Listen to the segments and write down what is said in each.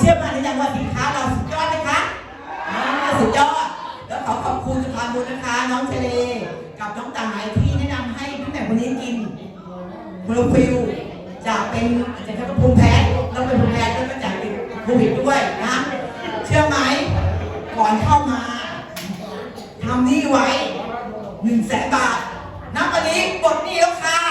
เชื่อมั่นในยังว่าสินค้าเราสุดยอดไหมคะอ่สุดยอด แล้วขอขอบคุณสุภาบุญนะคะ น้องเชเลกับน้องต่างหายที่แนะนำให้พี่แหม่มคนนี้กินโคลฟิลจะเป็นอาจจะเป็นภูมิแพ้แล้วเป็นภูมิแพ้แล้วก็จะติดโควิดด้วยนะ เชื่อไหมก่อนเข้ามาทำนี้ไว้หนึ่งแสนบาทนับวันนี้ปลดนี้แล้วค่ะ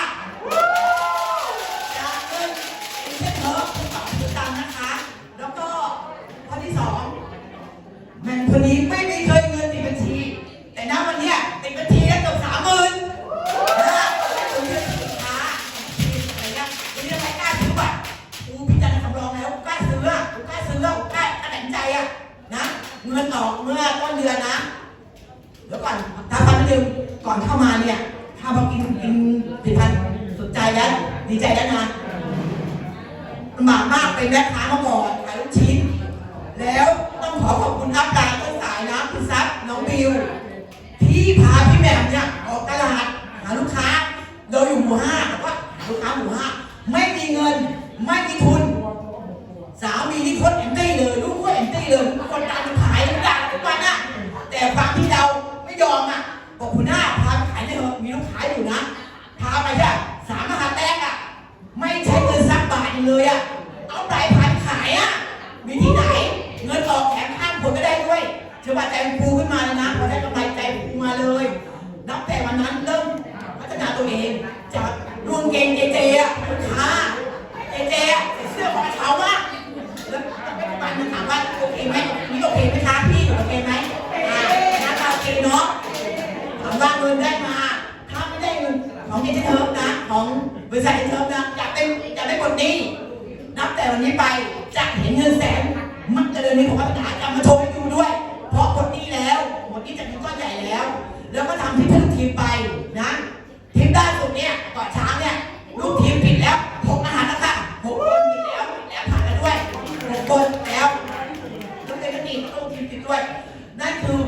แล้ว ดีใจแล้วนะลำบากมากเป็นแม่ค้ามาก่อนขายลูกชิ้น แล้วต้องขอขอบคุณอัพดาต้นสายนะคุณซับน้องบิว ที่พาพี่แหม่มเนี่ยออกตลาดหาลูกค้า เราอยู่หมู่ห้าแต่ว่าลูกค้าหมู่ห้าไม่มีเงิน ไม่มีทุน เชื่อว่าใจฟูขึ้นมาแล้วนะพอได้กำไรใจฟูมาเลย นับแต่วันนั้นเริ่มพัฒนาตัวเอง จากรุ่นเกงเจเจอะลูกค้าเจเจอะเสื้อของเขามากแล้วปัจจุบันมันถามว่าโอเคไหมนี่โอเคไหมคะพี่โอเคไหมอ่าน้าตาโอเคเนาะถามว่าเงินได้มา ถ้าไม่ได้เงินของเอเจเทิร์ฟนะของบริษัทเอเจเทิร์ฟนะจะเป็นจะได้ผลดีนับแต่วันนี้ไป เนี่ยเกาะช้างเนี่ยลูกทีมปิดแล้วหกอาหารแล้วค่ะหกคนปิดแล้วปิดแล้วผ่านแล้วด้วยหกคนแล้วต้องเป็นกีต้องทีมปิดด้วย นั่นคือ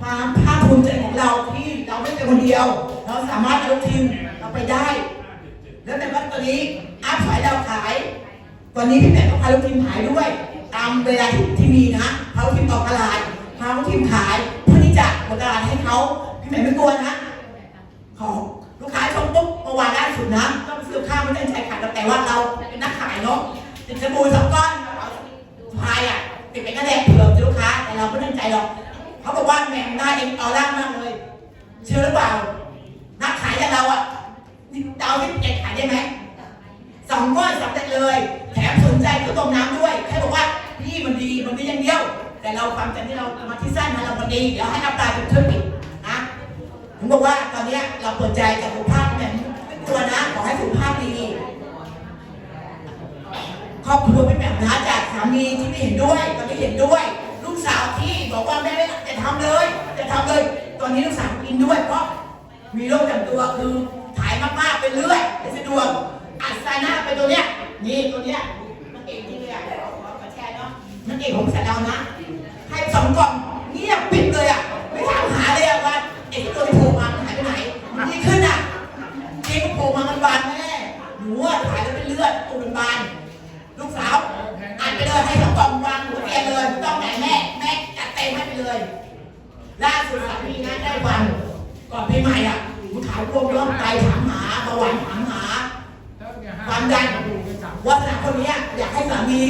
ความภาคภูมิใจของเราที่เราไม่เป็นคนเดียว เราสามารถยกทีมเราไปได้ แล้วแต่ว่าตอนนี้อัพขายดาวขาย ตอนนี้พี่แม่ก็พาลูกทีมขายด้วย ตามเวลาที่ที่มีนะพาลูกทีมออกตลาดพาลูกทีมขายเพื่อที่จะเปิดตลาดให้เขาพี่แม่ไม่กลัวนะของลูกค้าชมปุ๊บเมื่อ วานล่าสุดนะก็ไปซื้อข้าวไม่ได้ใช้ขายแต่ว่าเราเป็นนักขายเนาะติดสบู่สองก้อนเอาพายอะติดเป็นกระแดกเผื่อลูกค้าแต่เราไม่ตั้งใจหรอกเขาบอกว่าแหม่มหน้าเองเอาล่างมากเลยเชื่อหรือเปล่า นักขายอย่างเราอะเดาที่เจ็ดขายได้ไหมสองก้อนสำเร็จเลย แถมสนใจก็ต้มน้ำด้วยแค่บอกว่าพี่มันดีมันดีอย่างเดียว แต่เราความจำที่เรามาที่สั้นมาเรามันดีเดี๋ยวให้อัปตาเป็นเครื่องปิดนะผมบอกว่าตอนนี้เราเปิดใจกับสุขภาพเนี่ยไม่กลัวนะขอให้สุขภาพดีครอบครัวเป็นแบบนั้นจากสามีที่ไม่เห็นด้วยตอนนี้เห็นด้วย ลูกสาวที่บอกว่าแม่ไม่จะทำเลย จะทำเลย ตอนนี้ลูกสาวกินด้วย เพราะมีโรคประจำตัวคือถ่ายมากๆเป็นเลือดเป็นสะดวกอัดไซน่าไปตัวเนี้ยนี่ตัวเนี้ยมันเก่งจริงเลยอะขอขอแชร์เนาะมันเก่งของสายดาวนะให้สองกล่องเงียบปิดเลยอะไม่ถามหาเลยอะว่าเอกตัวที่ ถ่ายแล้วเป็นเลือดตัวมันบานลูกสาวอ่านไปเลยให้ทั้งกล่องวางหัวเตียงเลยไม่ต้องไหนแม่แม่จัดเต็มให้ไปเลย ล่าสุดสามีนะได้วันก่อนปีใหม่อะหูขาวบวมร้องไตถามหาเบาหวานถามหาความดันวัฒนาคนนี้อยากให้สามี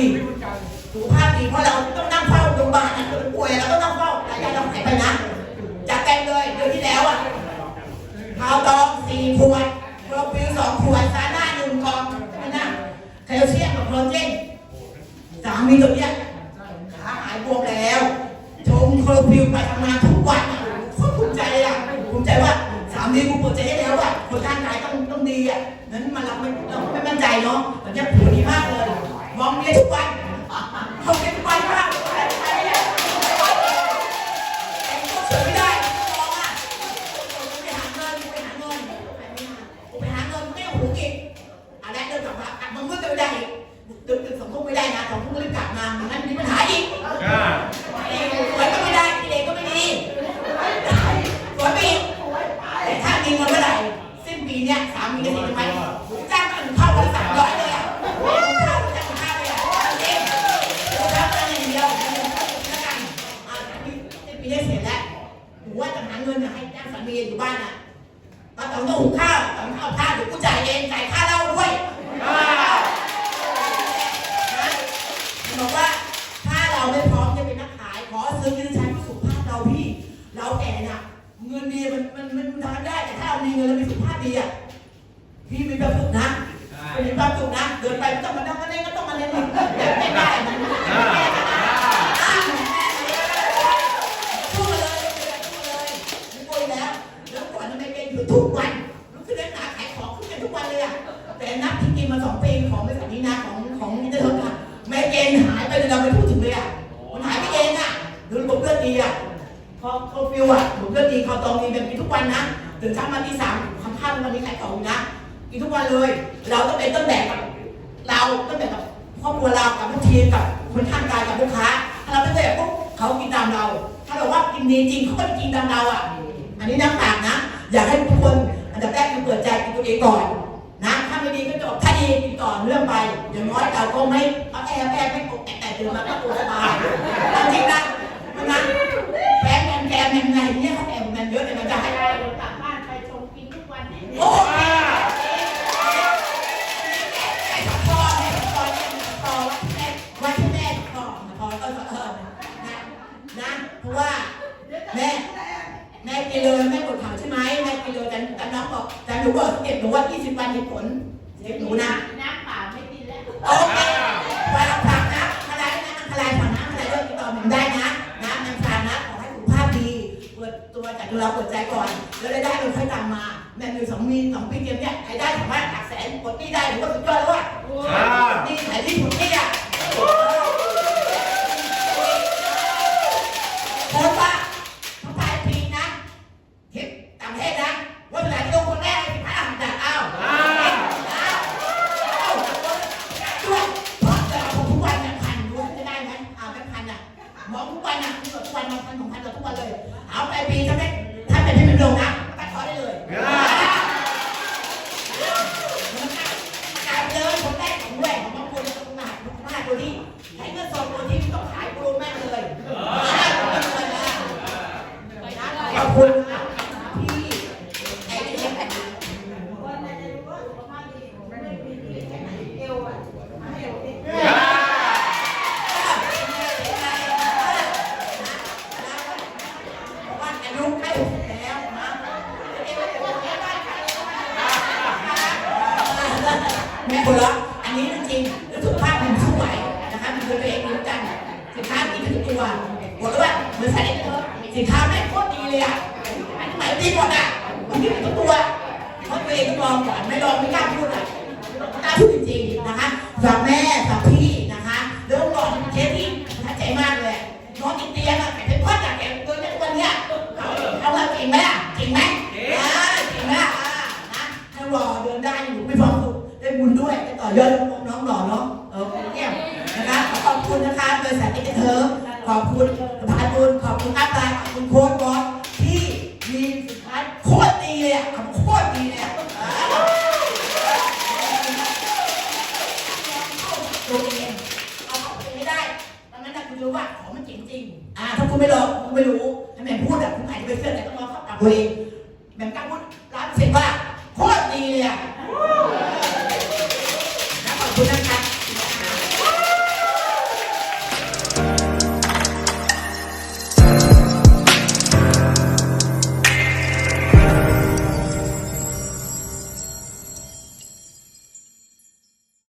สุขภาพดีเพราะเราต้องนั่งเฝ้าโรงพยาบาลนะคนป่วยเราต้องนั่งเฝ้าหลายอย่างเราหายไปนะจัดเต็มเลยเดือนที่แล้วอะพาวดอง ชมโคลอฟิลไปทำงานทุกวันอะโคตรภูมิใจอะภูมิใจว่าสามีกูเปิดใจให้แล้วอะคนร่างกายต้องต้องดีอะนั้นมันเราไม่เราไม่มั่นใจเนาะแต่เนี่ยผิวดีมากเลยมองเมียทุกวันมองเมียทุกวันมากใช่เนี่ยแต่ก็สวยไม่ได้มองอะไปหาเงินไปหาเงินไปหาเงินไม่เอาหูกินอะไรเดินกลับมากลับมาเมื่อจะไม่ได้ดึกดึกสองทุ่มไม่ได้นะสองทุ่มรีบกลับมามันนั้นมีปัญหาอีกอ่า มันมันมันทำได้แต่ถ้าเรามีเงินแล้วมีสุขภาพดีอะ เขาฟิวอะผมก็ดีเขาตองดีแบบกินทุกวันนะตื่นเช้ามาที่สามคำข้ามวันนี้ขายของนะกินทุกวันเลย เราต้องเป็นต้นแบบกับเราต้นแบบกับครอบครัวเรากับลูกทีมกับคนข้างกายกับลูกค้าถ้าเราเป็นแบบปุ๊บเขากินตามเรา ถ้าเราว่ากินดีจริงเขาก็กินตามเราอะ อันนี้น้ำปากนะ อยากให้ทุกคนอันดับแรกคือเปิดใจกินตัวเองก่อนนะถ้าไม่ดีก็จบถ้าดีกินต่อเรื่องไปอย่างน้อยเราก็ไม่เอาแอบแอบไม่ปกแอบเดินมาก็ตัวสบายจริงนะมันนะ แฟนแอมแกมยังไงเนี่ยเขาแอมกันเยอะเลยมันจะให้ได้เดี๋ยวกลับบ้านไปชมกินทุกวันเนี่ยโอ้ยไอ้พอไอ้พอเนี่ยพอวัดที่แม่วัดที่แม่พอพอก็เออนะเพราะว่าแม่แม่กินเลยแม่ปวดขาใช่ไหมแม่กินเลยแต่แต่น้องบอกแต่หนูบอกเก็บหนูว่า20วันมีผลเก็บหนูนะ เราเปิดใจก่อน แล้วได้ได้เราค่อยตามมา แม่มีสองมีสองปีเตรียมเนี่ยรายได้สามารถหักแสนกดหนี้ได้หรือว่าสุดยอดแล้วว่ะหนี่ไหนที่ผมนี่อะ กินทุกตัวหมดแล้วว่าเหมือนใส่เถอะสินค้าแม่งโคตรดีเลยอะอันนี้หมายดีหมดอะมันที่เป็นตัวเพราะตัวเองต้องลองก่อนไม่ลองไม่กล้าพูดอะกล้าพูดจริงๆนะคะฝากแม่ฝากพี่ ทีมีสุดท้ายโคตรดีเลยอะโคตรดีเลยอะอ่าตัวเองเอาของเองไม่ได้ตอนนั้นนะคุณรู้ว่าของมันเจ๋งจริงอ่าถ้าคุณไม่ลองคุณไม่รู้ถ้แม่พูดอะคุณอาจจะไปเชื่อแต่ต้องลองเข้าปากตัวเองแม่กล้าพูดร้านเสร็จว่าโคตรดีเลยอะ